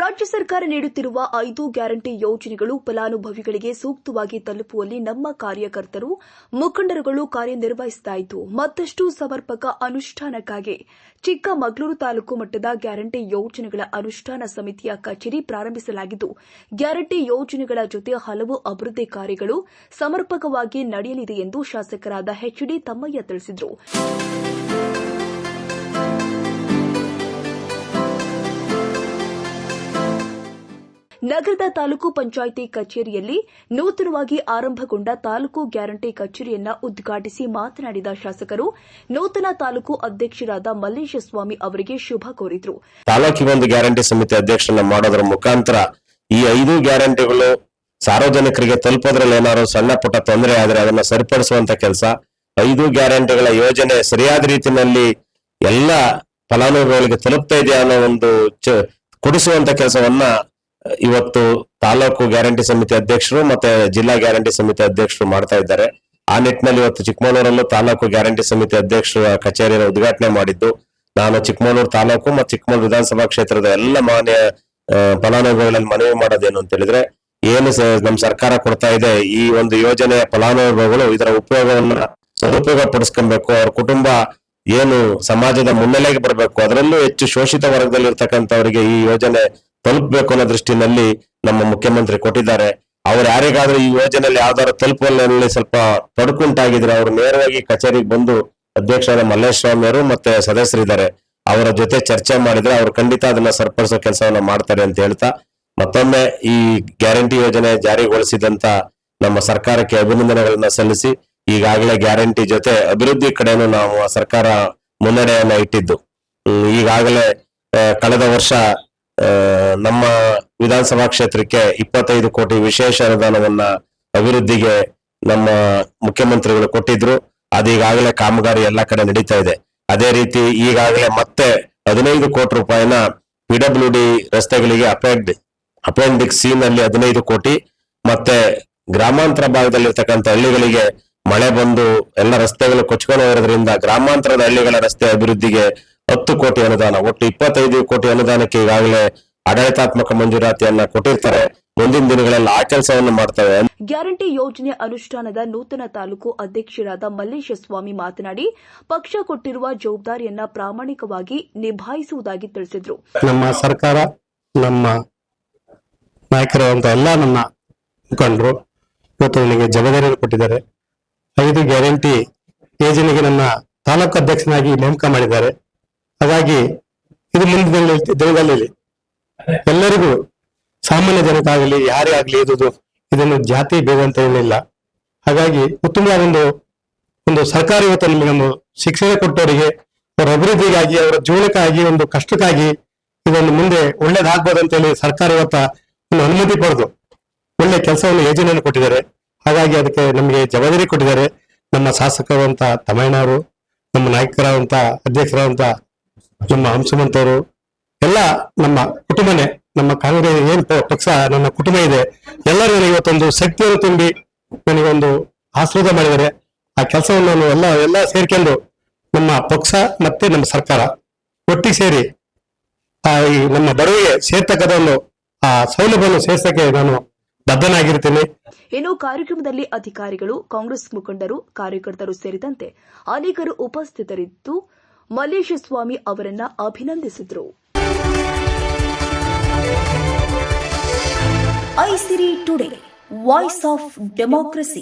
ರಾಜ್ಯ ಸರ್ಕಾರ ನೀಡುತ್ತಿರುವ ಐದು ಗ್ಯಾರಂಟಿ ಯೋಜನೆಗಳು ಫಲಾನುಭವಿಗಳಿಗೆ ಸೂಕ್ತವಾಗಿ ತಲುಪುವಲ್ಲಿ ನಮ್ಮ ಕಾರ್ಯಕರ್ತರು, ಮುಖಂಡರುಗಳು ಕಾರ್ಯನಿರ್ವಹಿಸುತ್ತಿದ್ದು ಮತ್ತಷ್ಟು ಸಮರ್ಪಕ ಅನುಷ್ಠಾನಕ್ಕಾಗಿ ಚಿಕ್ಕಮಗಳೂರು ತಾಲೂಕು ಮಟ್ಟದ ಗ್ಯಾರಂಟಿ ಯೋಜನೆಗಳ ಅನುಷ್ಠಾನ ಸಮಿತಿಯ ಕಚೇರಿ ಪ್ರಾರಂಭಿಸಲಾಗಿದ್ದು, ಗ್ಯಾರಂಟಿ ಯೋಜನೆಗಳ ಜೊತೆ ಹಲವು ಅಭಿವೃದ್ಧಿ ಕಾರ್ಯಗಳು ಸಮರ್ಪಕವಾಗಿ ನಡೆಯಲಿದೆ ಎಂದು ಶಾಸಕರಾದ ಎಚ್ಡಿ ತಮ್ಮಯ್ಯ ತಿಳಿಸಿದರು. ನಗರದ ತಾಲೂಕು ಪಂಚಾಯಿತಿ ಕಚೇರಿಯಲ್ಲಿ ನೂತನವಾಗಿ ಆರಂಭಗೊಂಡ ತಾಲೂಕು ಗ್ಯಾರಂಟಿ ಕಚೇರಿಯನ್ನ ಉದ್ಘಾಟಿಸಿ ಮಾತನಾಡಿದ ಶಾಸಕರು, ನೂತನ ತಾಲೂಕು ಅಧ್ಯಕ್ಷರಾದ ಮಲ್ಲೇಶ ಸ್ವಾಮಿ ಅವರಿಗೆ ಶುಭ ಕೋರಿದರು. ತಾಲೂಕಿಗೊಂದು ಗ್ಯಾರಂಟಿ ಸಮಿತಿ ಅಧ್ಯಕ್ಷರನ್ನ ಮಾಡೋದ್ರ ಮುಖಾಂತರ ಈ ಐದು ಗ್ಯಾರಂಟಿಗಳು ಸಾರ್ವಜನಿಕರಿಗೆ ತಲುಪೋದ್ರಲ್ಲಿ ಏನಾದ್ರು ಸಣ್ಣ ಪುಟ್ಟ ತೊಂದರೆ ಆದರೆ ಅದನ್ನ ಸರಿಪಡಿಸುವಂತ ಕೆಲಸ, ಐದು ಗ್ಯಾರಂಟಿಗಳ ಯೋಜನೆ ಸರಿಯಾದ ರೀತಿಯಲ್ಲಿ ಎಲ್ಲ ಫಲಾನುಭವಿಗಳಿಗೆ ತಲುಪ್ತಾ ಇದೆಯಾ ಅನ್ನೋ ಒಂದು ಕೊಡಿಸುವಂತ ಕೆಲಸವನ್ನ ಇವತ್ತು ತಾಲೂಕು ಗ್ಯಾರಂಟಿ ಸಮಿತಿ ಅಧ್ಯಕ್ಷರು ಮತ್ತೆ ಜಿಲ್ಲಾ ಗ್ಯಾರಂಟಿ ಸಮಿತಿ ಅಧ್ಯಕ್ಷರು ಮಾಡ್ತಾ ಇದ್ದಾರೆ. ಆ ನಿಟ್ಟಿನಲ್ಲಿ ಇವತ್ತು ಚಿಕ್ಕಮಗಳೂರಲ್ಲೂ ತಾಲೂಕು ಗ್ಯಾರಂಟಿ ಸಮಿತಿ ಅಧ್ಯಕ್ಷರ ಕಚೇರಿಯನ್ನು ಉದ್ಘಾಟನೆ ಮಾಡಿದ್ದು. ನಾನು ಚಿಕ್ಕಮಗಳೂರು ತಾಲೂಕು ಮತ್ತು ಚಿಕ್ಕಮಗಳೂರು ವಿಧಾನಸಭಾ ಕ್ಷೇತ್ರದ ಎಲ್ಲ ಮಾನ್ಯ ಫಲಾನುಭವಿಗಳಲ್ಲಿ ಮನವಿ ಮಾಡೋದೇನು ಅಂತ ಹೇಳಿದ್ರೆ, ಏನು ನಮ್ಮ ಸರ್ಕಾರ ಕೊಡ್ತಾ ಇದೆ, ಈ ಒಂದು ಯೋಜನೆಯ ಫಲಾನುಭವಿಗಳು ಇದರ ಉಪಯೋಗವನ್ನ ಸದುಪಯೋಗ ಪಡಿಸ್ಕೊಬೇಕು. ಅವ್ರ ಕುಟುಂಬ ಏನು ಸಮಾಜದ ಮುನ್ನೆಲೆಗೆ ಬರಬೇಕು. ಅದರಲ್ಲೂ ಹೆಚ್ಚು ಶೋಷಿತ ವರ್ಗದಲ್ಲಿರ್ತಕ್ಕಂಥವರಿಗೆ ಈ ಯೋಜನೆ ತಲುಪಬೇಕು ಅನ್ನೋ ದೃಷ್ಟಿನಲ್ಲಿ ನಮ್ಮ ಮುಖ್ಯಮಂತ್ರಿ ಕೊಟ್ಟಿದ್ದಾರೆ. ಅವ್ರು ಯಾರಿಗಾದ್ರೂ ಈ ಯೋಜನೆಯಲ್ಲಿ ಯಾವ್ದಾದ್ರು ತಲುಪಲ್ಲಿ ಸ್ವಲ್ಪ ತೊಡಕುಂಟಾಗಿದ್ರೆ ಅವರು ನೇರವಾಗಿ ಕಚೇರಿಗೆ ಬಂದು ಅಧ್ಯಕ್ಷರಾದ ಮಲ್ಲೇಶ್ ಸ್ವಾಮಿ ಅವರು ಮತ್ತೆ ಸದಸ್ಯರಿದ್ದಾರೆ. ಅವರ ಜೊತೆ ಚರ್ಚೆ ಮಾಡಿದ್ರೆ ಅವ್ರು ಖಂಡಿತ ಅದನ್ನ ಸರ್ಪಡಿಸೋ ಕೆಲಸವನ್ನ ಮಾಡ್ತಾರೆ ಅಂತ ಹೇಳ್ತಾ, ಮತ್ತೊಮ್ಮೆ ಈ ಗ್ಯಾರಂಟಿ ಯೋಜನೆ ಜಾರಿಗೊಳಿಸಿದಂತ ನಮ್ಮ ಸರ್ಕಾರಕ್ಕೆ ಅಭಿನಂದನೆಗಳನ್ನ ಸಲ್ಲಿಸಿ, ಈಗಾಗಲೇ ಗ್ಯಾರಂಟಿ ಜೊತೆ ಅಭಿವೃದ್ಧಿ ಕಡೆನೂ ನಾವು ಸರ್ಕಾರ ಮುನ್ನಡೆಯನ್ನ ಇಟ್ಟಿದ್ದು. ಈಗಾಗಲೇ ಕಳೆದ ವರ್ಷ ನಮ್ಮ ವಿಧಾನಸಭಾ ಕ್ಷೇತ್ರಕ್ಕೆ ಇಪ್ಪತ್ತೈದು ಕೋಟಿ ವಿಶೇಷ ಅನುದಾನವನ್ನ ಅಭಿವೃದ್ಧಿಗೆ ನಮ್ಮ ಮುಖ್ಯಮಂತ್ರಿಗಳು ಕೊಟ್ಟಿದ್ರು. ಅದೀಗಾಗಲೇ ಕಾಮಗಾರಿ ಎಲ್ಲಾ ಕಡೆ ನಡೀತಾ ಇದೆ. ಅದೇ ರೀತಿ ಈಗಾಗಲೇ ಮತ್ತೆ ಹದಿನೈದು ಕೋಟಿ ರೂಪಾಯಿನ ಪಿಡಬ್ಲ್ಯೂ ಡಿ ರಸ್ತೆಗಳಿಗೆ ಅಪೆಂಡ್ ಅಪೆಂಡಿಕ್ ಸಿ ನಲ್ಲಿ ಹದಿನೈದು ಕೋಟಿ. ಮತ್ತೆ ಗ್ರಾಮಾಂತರ ಭಾಗದಲ್ಲಿರ್ತಕ್ಕಂಥ ಹಳ್ಳಿಗಳಿಗೆ ಮಳೆ ಬಂದು ಎಲ್ಲ ರಸ್ತೆಗಳು ಕೊಚ್ಕೊಂಡು ಹೋಗೋದ್ರಿಂದ ಗ್ರಾಮಾಂತರದ ಹಳ್ಳಿಗಳ ರಸ್ತೆ ಅಭಿವೃದ್ಧಿಗೆ ಹತ್ತು ಕೋಟಿ ಅನುದಾನ ಒಟ್ಟು ಇಪ್ಪತ್ತೈದು ಕೋಟಿ ಅನುದಾನಕ್ಕೆ ಈಗಾಗಲೇ ಆಡಳಿತಾತ್ಮಕ ಮಂಜೂರಾತಿಯನ್ನ ಕೊಟ್ಟಿರ್ತಾರೆ. ಮುಂದಿನ ದಿನಗಳಲ್ಲಿ ಆ ಕೆಲಸವನ್ನು ಮಾಡ್ತವೆ. ಗ್ಯಾರಂಟಿ ಯೋಜನೆ ಅನುಷ್ಠಾನದ ನೂತನ ತಾಲೂಕು ಅಧ್ಯಕ್ಷರಾದ ಮಲ್ಲೇಶ ಸ್ವಾಮಿ ಮಾತನಾಡಿ ಪಕ್ಷ ಕೊಟ್ಟಿರುವ ಜವಾಬ್ದಾರಿಯನ್ನ ಪ್ರಾಮಾಣಿಕವಾಗಿ ನಿಭಾಯಿಸುವುದಾಗಿ ತಿಳಿಸಿದರು. ನಮ್ಮ ಸರ್ಕಾರ ನಮ್ಮ ನಾಯಕರಾದಂತ ಎಲ್ಲ ನನ್ನ ಮುಖಂಡರು ಇವತ್ತು ನನಗೆ ಜವಾಬ್ದಾರಿಯನ್ನು ಕೊಟ್ಟಿದ್ದಾರೆ. ಐದು ಗ್ಯಾರಂಟಿ ಯೋಜನೆಗೆ ನನ್ನ ತಾಲೂಕು ಅಧ್ಯಕ್ಷನಾಗಿ ನೇಮಕ ಮಾಡಿದ್ದಾರೆ. ಹಾಗಾಗಿ ಇದು ಮುಂದಿನ ದಿನಗಳಲ್ಲಿ- ದಿನಗಳಲ್ಲಿ ಎಲ್ಲರಿಗೂ ಸಾಮಾನ್ಯ ಜನಕ್ಕಾಗಲಿ ಯಾರೇ ಆಗಲಿ ಇದು ಇದನ್ನು ಜಾತಿ ಬೇಗ ಅಂತ ಏನಿಲ್ಲ. ಹಾಗಾಗಿ ಉತ್ತಮವಾದ ಒಂದು ಒಂದು ಸರ್ಕಾರ ಇವತ್ತು ನಮಗೆ ಒಂದು ಶಿಕ್ಷಣ ಕೊಟ್ಟವರಿಗೆ ಅವರ ಅಭಿವೃದ್ಧಿಗಾಗಿ ಅವರ ಜೀವನಕ್ಕಾಗಿ ಒಂದು ಕಷ್ಟಕ್ಕಾಗಿ ಇದನ್ನು ಮುಂದೆ ಒಳ್ಳೇದಾಗ್ಬೋದು ಅಂತ ಹೇಳಿ ಸರ್ಕಾರ ಇವತ್ತ ಒಂದು ಅನುಮತಿ ಪಡೆದು ಒಳ್ಳೆ ಕೆಲಸವನ್ನು ಯೋಜನೆಯನ್ನು ಕೊಟ್ಟಿದ್ದಾರೆ. ಹಾಗಾಗಿ ಅದಕ್ಕೆ ನಮಗೆ ಜವಾಬ್ದಾರಿ ಕೊಟ್ಟಿದ್ದಾರೆ. ನಮ್ಮ ಶಾಸಕರಾದಂತಹ ತಮಿಳುನಾಡು ನಮ್ಮ ನಾಯಕರಾದಂತ ಅಧ್ಯಕ್ಷರಾದಂತ ನಮ್ಮ ಹಂಸಮಂತವರು ಎಲ್ಲ ನಮ್ಮ ಕುಟುಂಬನೇ, ನಮ್ಮ ಕಾಂಗ್ರೆಸ್ ಏನ್ ಪಕ್ಷ, ನನ್ನ ಕುಟುಂಬ ಇದೆ, ಎಲ್ಲರೂ ಇವತ್ತೊಂದು ಶಕ್ತಿಯನ್ನು ತುಂಬಿ ನನಗೊಂದು ಆಶೀರ್ವಾದ ಮಾಡಿದರೆ ಆ ಕೆಲಸವನ್ನು ನಾನು ಎಲ್ಲ ಎಲ್ಲ ಸೇರ್ಕೊಂಡು ನಮ್ಮ ಪಕ್ಷ ಮತ್ತೆ ನಮ್ಮ ಸರ್ಕಾರ ಒಟ್ಟಿಗೆ ಸೇರಿ, ಆ, ಈ ನಮ್ಮ ಬಡವಿಗೆ ಸೇರ್ತಕ್ಕಂಥ ಒಂದು, ಆ, ಸೌಲಭ್ಯವನ್ನು ಸೇರ್ಸಕ್ಕೆ ನಾನು ಬದ್ಧನಾಗಿರ್ತೀನಿ ಇನ್ನು ಕಾರ್ಯಕ್ರಮದಲ್ಲಿ ಅಧಿಕಾರಿಗಳು, ಕಾಂಗ್ರೆಸ್ ಮುಖಂಡರು, ಕಾರ್ಯಕರ್ತರು ಸೇರಿದಂತೆ ಅನೇಕರು ಉಪಸ್ಥಿತರಿದ್ದು ಮಲ್ಲೇಶ ಸ್ವಾಮಿ ಅವರನ್ನ ಅಭಿನಂದಿಸಿದರು. Aisiri today voice of democracy